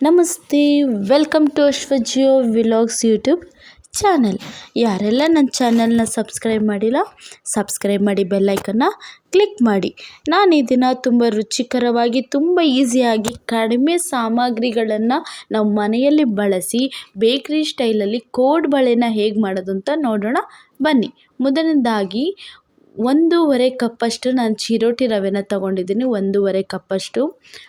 ನಮಸ್ತೆ welcome to Ashwajio vlogs YouTube channel ಯಾರೆಲ್ಲ ನನ್ನ ಚಾನಲ್ನ ಸಬ್ಸ್ಕ್ರೈಬ್ ಮಾಡಿಲ್ಲ ಸಬ್ಸ್ಕ್ರೈಬ್ ಮಾಡಿ ಬೆಲ್ಲೈಕನ್ನ ಕ್ಲಿಕ್ ಮಾಡಿ. ನಾನು ಈ ದಿನ ತುಂಬ ರುಚಿಕರವಾಗಿ, ತುಂಬ ಈಸಿಯಾಗಿ ಕಡಿಮೆ ಸಾಮಗ್ರಿಗಳನ್ನು ನಾವು ಮನೆಯಲ್ಲಿ ಬಳಸಿ ಬೇಕ್ರಿ ಸ್ಟೈಲಲ್ಲಿ ಕೋಡ್ಬಳೆನ ಹೇಗೆ ಮಾಡೋದು ಅಂತ ನೋಡೋಣ. ಬನ್ನಿ. ಮೊದಲನೇದಾಗಿ ಒಂದೂವರೆ ಕಪ್ಪಷ್ಟು ನಾನು ಚಿರೋಟಿ ರವೆನ ತಗೊಂಡಿದ್ದೀನಿ, ಒಂದೂವರೆ ಕಪ್ಪಷ್ಟು.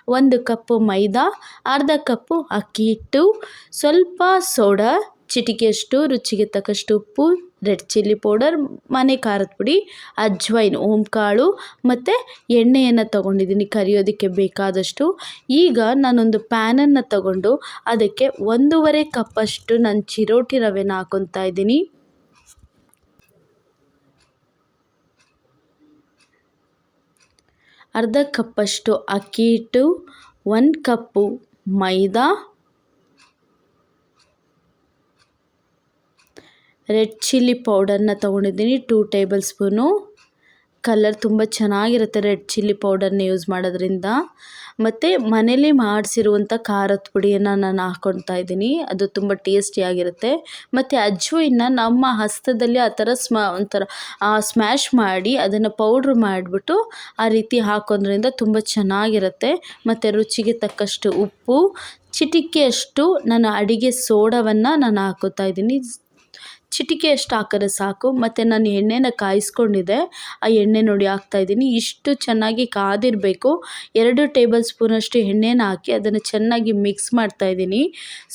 ಒಂದು ಕಪ್ಪು ಮೈದಾ, ಅರ್ಧ ಕಪ್ಪು ಅಕ್ಕಿ ಹಿಟ್ಟು, ಸ್ವಲ್ಪ ಸೋಡಾ, ಚಿಟಿಕೆಯಷ್ಟು, ರುಚಿಗೆ ತಕ್ಕಷ್ಟು ಉಪ್ಪು, ರೆಡ್ ಚಿಲ್ಲಿ ಪೌಡರ್, ಮನೆ ಖಾರದ ಪುಡಿ, ಅಜ್ವೈನ್ ಓಂಕಾಳು ಮತ್ತು ಎಣ್ಣೆಯನ್ನು ತಗೊಂಡಿದ್ದೀನಿ ಕರಿಯೋದಕ್ಕೆ ಬೇಕಾದಷ್ಟು. ಈಗ ನಾನೊಂದು ಪ್ಯಾನನ್ನು ತಗೊಂಡು ಅದಕ್ಕೆ ಒಂದೂವರೆ ಕಪ್ಪಷ್ಟು ನಾನು ಚಿರೋಟಿ ರವೆನ ಹಾಕೊತಾ ಇದ್ದೀನಿ. ಅರ್ಧ ಕಪ್ಪಷ್ಟು ಅಕ್ಕಿ ಹಿಟ್ಟು ಒಂದು ಕಪ್ಪು ಮೈದಾ ರೆಡ್ ಚಿಲ್ಲಿ ಪೌಡರ್ನ ತೊಗೊಂಡಿದ್ದೀನಿ ಟೂ ಟೇಬಲ್ ಸ್ಪೂನು ಕಲರ್ ತುಂಬ ಚೆನ್ನಾಗಿರುತ್ತೆ ರೆಡ್ ಚಿಲ್ಲಿ ಪೌಡರ್ನ ಯೂಸ್ ಮಾಡೋದ್ರಿಂದ. ಮತ್ತು ಮನೇಲಿ ಮಾಡಿಸಿರುವಂಥ ಖಾರದ ಪುಡಿಯನ್ನು ನಾನು ಹಾಕ್ಕೊಳ್ತಾ ಇದ್ದೀನಿ. ಅದು ತುಂಬ ಟೇಸ್ಟಿಯಾಗಿರುತ್ತೆ ಮತ್ತು ಅಜ್ವೈನ ನಮ್ಮ ಹಸ್ತದಲ್ಲಿ ಆ ಥರ ಸ್ಮ, ಒಂಥರ ಸ್ಮ್ಯಾಶ್ ಮಾಡಿ ಅದನ್ನು ಪೌಡ್ರ್ ಮಾಡಿಬಿಟ್ಟು ಆ ರೀತಿ ಹಾಕೋದ್ರಿಂದ ತುಂಬ ಚೆನ್ನಾಗಿರುತ್ತೆ. ಮತ್ತು ರುಚಿಗೆ ತಕ್ಕಷ್ಟು ಉಪ್ಪು, ಚಿಟಿಕೆಯಷ್ಟು ನಾನು ಅಡಿಗೆ ಸೋಡವನ್ನು ನಾನು ಹಾಕೋತಾ ಇದ್ದೀನಿ. ಚಿಟಿಕೆ ಅಷ್ಟು ಹಾಕಿದ್ರೆ ಸಾಕು. ಮತ್ತು ನಾನು ಎಣ್ಣೆನ ಕಾಯಿಸ್ಕೊಂಡಿದ್ದೆ. ಆ ಎಣ್ಣೆ ನೋಡಿ ಹಾಕ್ತಾಯಿದ್ದೀನಿ ಇಷ್ಟು ಚೆನ್ನಾಗಿ ಕಾದಿರಬೇಕು. ಎರಡು ಟೇಬಲ್ ಸ್ಪೂನಷ್ಟು ಎಣ್ಣೆನ ಹಾಕಿ ಅದನ್ನು ಚೆನ್ನಾಗಿ ಮಿಕ್ಸ್ ಮಾಡ್ತಾಯಿದ್ದೀನಿ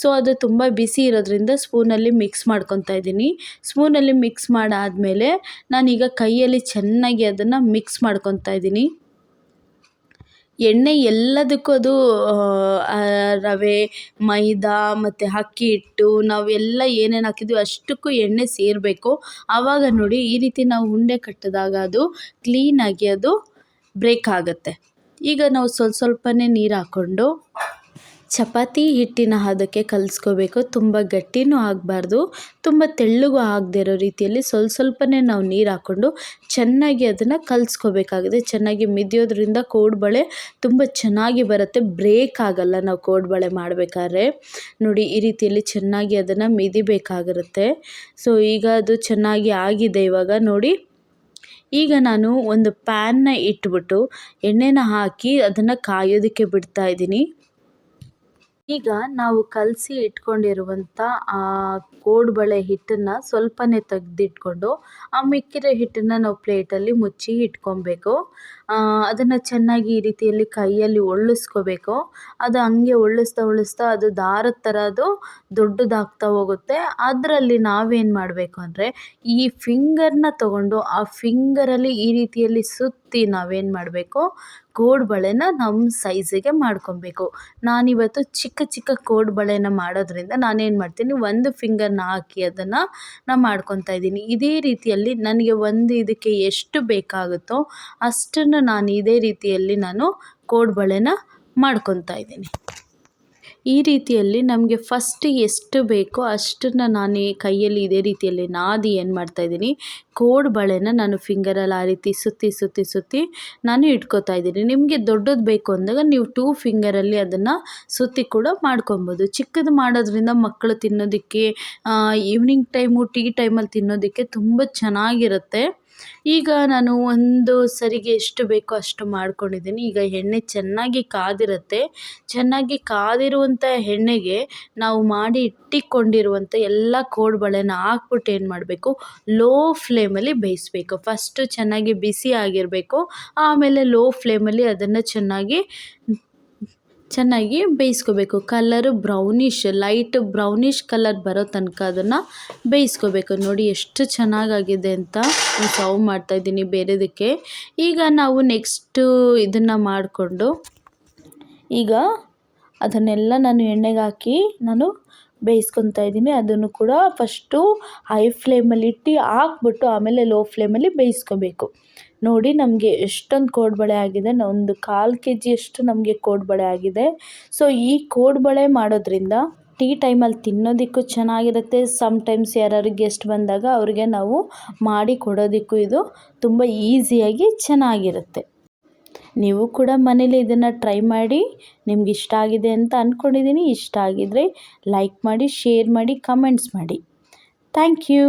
ಸೊ, ಅದು ತುಂಬ ಬಿಸಿ ಇರೋದ್ರಿಂದ ಸ್ಪೂನಲ್ಲಿ ಮಿಕ್ಸ್ ಮಾಡ್ಕೊತಾ ಇದ್ದೀನಿ. ಸ್ಪೂನಲ್ಲಿ ಮಿಕ್ಸ್ ಮಾಡಾದಮೇಲೆ ನಾನೀಗ ಕೈಯಲ್ಲಿ ಚೆನ್ನಾಗಿ ಅದನ್ನು ಮಿಕ್ಸ್ ಮಾಡ್ಕೊತಾ ಇದ್ದೀನಿ. ಎಣ್ಣೆ ಎಲ್ಲದಕ್ಕೂ ಅದು ರವೆ, ಮೈದಾ ಮತ್ತು ಅಕ್ಕಿ ಹಿಟ್ಟು ನಾವೆಲ್ಲ ಏನೇನು ಹಾಕಿದ್ವಿ ಅಷ್ಟಕ್ಕೂ ಎಣ್ಣೆ ಸೇರಬೇಕು. ಆವಾಗ ನೋಡಿ ಈ ರೀತಿ ನಾವು ಉಂಡೆ ಕಟ್ಟಿದಾಗ ಅದು ಕ್ಲೀನಾಗಿ ಅದು ಬ್ರೇಕ್ ಆಗುತ್ತೆ. ಈಗ ನಾವು ಸ್ವಲ್ಪ ಸ್ವಲ್ಪನೇ ನೀರು ಹಾಕ್ಕೊಂಡು ಚಪಾತಿ ಹಿಟ್ಟಿನ ಹದಕ್ಕೆ ಕಲಿಸ್ಕೋಬೇಕು. ತುಂಬ ಗಟ್ಟಿನೂ ಆಗಬಾರ್ದು. ತುಂಬ ತೆಳ್ಳಗೂ ಆಗದೇ ಇರೋ ರೀತಿಯಲ್ಲಿ ಸ್ವಲ್ಪ ಸ್ವಲ್ಪನೇ ನಾವು ನೀರು ಹಾಕ್ಕೊಂಡು ಚೆನ್ನಾಗಿ ಅದನ್ನು ಕಲಿಸ್ಕೋಬೇಕಾಗಿದೆ. ಚೆನ್ನಾಗಿ ಮಿದಿಯೋದ್ರಿಂದ ಕೋಡ್ಬಳೆ ತುಂಬ ಚೆನ್ನಾಗಿ ಬರುತ್ತೆ. ಬ್ರೇಕ್ ಆಗಲ್ಲ ನಾವು ಕೋಡ್ಬಳೆ ಮಾಡಬೇಕಾದ್ರೆ. ನೋಡಿ, ಈ ರೀತಿಯಲ್ಲಿ ಚೆನ್ನಾಗಿ ಅದನ್ನು ಮಿದಿಬೇಕಾಗಿರುತ್ತೆ. ಸೊ, ಈಗ ಅದು ಚೆನ್ನಾಗಿ ಆಗಿದೆ ಇವಾಗ. ನೋಡಿ, ಈಗ ನಾನು ಒಂದು ಪ್ಯಾನ್ನ ಇಟ್ಬಿಟ್ಟು ಎಣ್ಣೆನ ಹಾಕಿ ಅದನ್ನು ಕಾಯೋದಕ್ಕೆ ಬಿಡ್ತಾ ಇದ್ದೀನಿ. ಈಗ ನಾವು ಕಲಸಿ ಇಟ್ಕೊಂಡಿರುವಂಥ ಆ ಕೋಡುಬಳೆ ಹಿಟ್ಟನ್ನು ಸ್ವಲ್ಪನೇ ತೆಗೆದಿಟ್ಕೊಂಡು, ಆ ಮಿಕ್ಕಿರೋ ಹಿಟ್ಟನ್ನು ನಾವು ಪ್ಲೇಟಲ್ಲಿ ಮುಚ್ಚಿ ಇಟ್ಕೊಬೇಕು. ಅದನ್ನು ಚೆನ್ನಾಗಿ ಈ ರೀತಿಯಲ್ಲಿ ಕೈಯಲ್ಲಿ ಒಳ್ಳಿಸ್ಕೋಬೇಕು. ಅದು ಹಂಗೆ ಒಳ್ಳಿಸ್ತಾ ಉಳಿಸ್ತಾ ಅದು ದಾರದ ಥರ ಅದು ದೊಡ್ಡದಾಗ್ತಾ ಹೋಗುತ್ತೆ. ಅದರಲ್ಲಿ ನಾವೇನು ಮಾಡಬೇಕು ಅಂದರೆ, ಈ ಫಿಂಗರ್ನ ತಗೊಂಡು ಆ ಫಿಂಗರಲ್ಲಿ ಈ ರೀತಿಯಲ್ಲಿ ಸುತ್ತಿ ನಾವೇನು ಮಾಡಬೇಕು ಕೋಡುಬಳೆನ ನಮ್ಮ ಸೈಜಿಗೆ ಮಾಡ್ಕೊಬೇಕು. ನಾನಿವತ್ತು ಚಿಕ್ಕ ಚಿಕ್ಕ ಕೋಡುಬಳೆನ ಮಾಡೋದ್ರಿಂದ ನಾನೇನು ಮಾಡ್ತೀನಿ, ಒಂದು ಫಿಂಗರ್ನ ಹಾಕಿ ಅದನ್ನು ನಾನು ಮಾಡ್ಕೊತಾ ಇದ್ದೀನಿ. ಇದೇ ರೀತಿಯಲ್ಲಿ ನನಗೆ ಒಂದು ಇದಕ್ಕೆ ಎಷ್ಟು ಬೇಕಾಗುತ್ತೋ ಅಷ್ಟನ್ನು ನಾನು ಇದೇ ರೀತಿಯಲ್ಲಿ ನಾನು ಕೋಡುಬಳೆನ ಮಾಡ್ಕೊತಾ ಇದ್ದೀನಿ. ಈ ರೀತಿಯಲ್ಲಿ ನಮಗೆ ಫಸ್ಟ್ ಎಷ್ಟು ಬೇಕೋ ಅಷ್ಟನ್ನು ನಾನು ಕೈಯಲ್ಲಿ ಇದೇ ರೀತಿಯಲ್ಲಿ ನಾದಿ ಏನು ಮಾಡ್ತಾಯಿದ್ದೀನಿ ಕೋಡುಬಳೆನ ನಾನು ಫಿಂಗರಲ್ಲಿ ಆ ರೀತಿ ಸುತ್ತಿ ಸುತ್ತಿ ಸುತ್ತಿ ನಾನು ಇಟ್ಕೋತಾ ಇದ್ದೀನಿ. ನಿಮಗೆ ದೊಡ್ಡದು ಬೇಕು ಅಂದಾಗ ನೀವು ಟೂ ಫಿಂಗರಲ್ಲಿ ಅದನ್ನು ಸುತ್ತಿ ಕೂಡ ಮಾಡ್ಕೊಬೋದು. ಚಿಕ್ಕದು ಮಾಡೋದ್ರಿಂದ ಮಕ್ಕಳು ತಿನ್ನೋದಕ್ಕೆ ಈವ್ನಿಂಗ್ ಟೈಮು ಟೀ ಟೈಮಲ್ಲಿ ತಿನ್ನೋದಕ್ಕೆ ತುಂಬ ಚೆನ್ನಾಗಿರುತ್ತೆ. ಈಗ ನಾನು ಒಂದು ಸರಿಗೆ ಎಷ್ಟು ಬೇಕೋ ಅಷ್ಟು ಮಾಡ್ಕೊಂಡಿದ್ದೀನಿ. ಈಗ ಎಣ್ಣೆ ಚೆನ್ನಾಗಿ ಕಾದಿರುತ್ತೆ. ಚೆನ್ನಾಗಿ ಕಾದಿರುವಂಥ ಎಣ್ಣೆಗೆ ನಾವು ಮಾಡಿ ಇಟ್ಟಿಕೊಂಡಿರುವಂಥ ಎಲ್ಲ ಕೋಡ್ಬಳೆನ ಹಾಕ್ಬಿಟ್ಟು ಏನು ಮಾಡಬೇಕು? ಲೋ ಫ್ಲೇಮಲ್ಲಿ ಬೇಯಿಸ್ಬೇಕು. ಫಸ್ಟು ಚೆನ್ನಾಗಿ ಬಿಸಿ ಆಗಿರಬೇಕು. ಆಮೇಲೆ ಲೋ ಫ್ಲೇಮಲ್ಲಿ ಅದನ್ನು ಚೆನ್ನಾಗಿ ಚೆನ್ನಾಗಿ ಬೇಯಿಸ್ಕೋಬೇಕು. Colour brownish light brownish colour ಬರೋ ತನಕ ಅದನ್ನು ಬೇಯಿಸ್ಕೋಬೇಕು. ನೋಡಿ ಎಷ್ಟು ಚೆನ್ನಾಗಾಗಿದೆ ಅಂತ ಸರ್ವ್ ಮಾಡ್ತಾಯಿದ್ದೀನಿ ಬೇರೆದಕ್ಕೆ. ಈಗ ನಾವು ನೆಕ್ಸ್ಟು ಇದನ್ನು ಮಾಡಿಕೊಂಡು ಈಗ ಅದನ್ನೆಲ್ಲ ನಾನು ಎಣ್ಣೆಗೆ ಹಾಕಿ ನಾನು ಬೇಯಿಸ್ಕೊತಾ ಇದ್ದೀನಿ. ಅದನ್ನು ಕೂಡ ಫಸ್ಟು ಹೈ ಫ್ಲೇಮಲ್ಲಿ ಇಟ್ಟು ಹಾಕ್ಬಿಟ್ಟು ಆಮೇಲೆ ಲೋ ಫ್ಲೇಮಲ್ಲಿ ಬೇಯಿಸ್ಕೋಬೇಕು. ನೋಡಿ ನಮಗೆ ಎಷ್ಟೊಂದು ಕೋಡ್ಬಳೆ ಆಗಿದೆ. ಒಂದು ಕಾಲು ಕೆ ಜಿಯಷ್ಟು ನಮಗೆ ಕೋಡ್ಬಳೆ ಆಗಿದೆ. ಸೊ ಈ ಕೋಡ್ಬಳೆ ಮಾಡೋದ್ರಿಂದ ಟೀ ಟೈಮಲ್ಲಿ ತಿನ್ನೋದಕ್ಕೂ ಚೆನ್ನಾಗಿರುತ್ತೆ. ಸಮ್ಟೈಮ್ಸ್ ಯಾರಾದ್ರು ಗೆಸ್ಟ್ ಬಂದಾಗ ಅವ್ರಿಗೆ ನಾವು ಮಾಡಿ ಕೊಡೋದಕ್ಕೂ ಇದು ತುಂಬ ಈಸಿಯಾಗಿ ಚೆನ್ನಾಗಿರುತ್ತೆ. ನೀವು ಕೂಡ ಮನೇಲಿ ಇದನ್ನು ಟ್ರೈ ಮಾಡಿ ನಿಮ್ಗೆ ಇಷ್ಟ ಆಗಿದೆ ಅಂತ ಅಂದ್ಕೊಂಡಿದ್ದೀನಿ ಇಷ್ಟ ಆಗಿದರೆ ಲೈಕ್ ಮಾಡಿ ಶೇರ್ ಮಾಡಿ ಕಮೆಂಟ್ಸ್ ಮಾಡಿ. Thank you